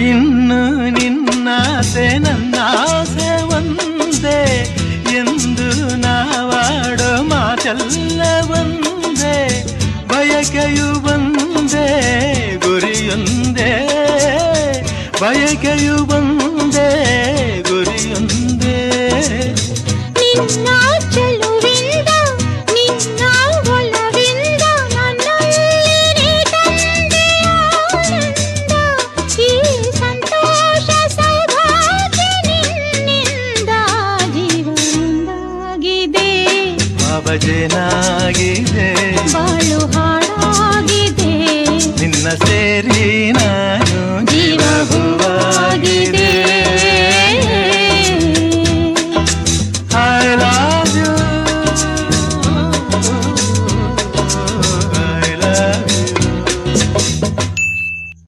ಇನ್ನು ನಿನ್ನಾಸೆ ನನ್ನಾಸೆ ಒಂದೇ ಎಂದು ನಾವಾಡೋ ಮಾತೆಲ್ಲ ಒಂದೇ ಬಯಕೆಯು ಒಂದೇ ಗುರಿಯೊಂದೇ ಬಯಕೆಯು ಒಂದೇ. ಭಜನಾಗಿದೆ ಬಾಳು ಹಾಡಾಗಿದೆ. ನಿನ್ನ ಸೇರಿನಾ